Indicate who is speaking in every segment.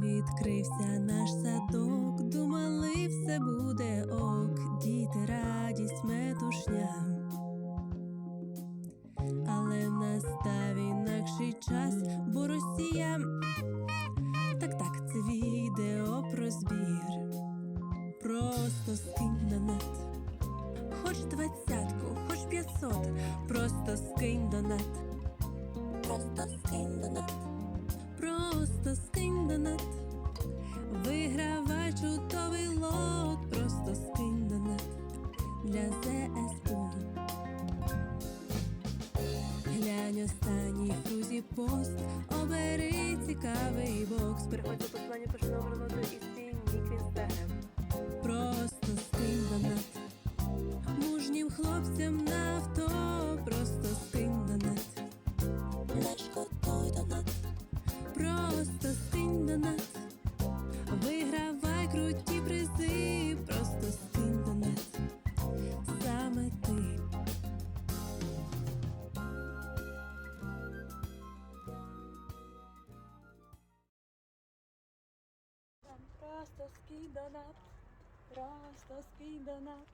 Speaker 1: відкрився наш садок, думали, все буде ок, діти, радість, метушня. Але настав інакший час, бо Росія так, так, це відео про збір. Просто скинь на нет. Хоч двадцятку, хоч п'ятсот, просто скинь донат. Чудовий лот, просто скинь донат для ЗСУ. Глянь останній фрузі пост, обери цікавий бокс. Переходь до послання, номер ноду і стій нік в інстаграм. Просто скинь донат. Мужнім хлопцям на авто, просто скинь донат. Не шкодуй донат. Просто скинь Просто донат,
Speaker 2: просто донат,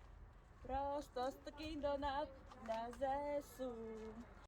Speaker 2: просто донат на ЗСУ.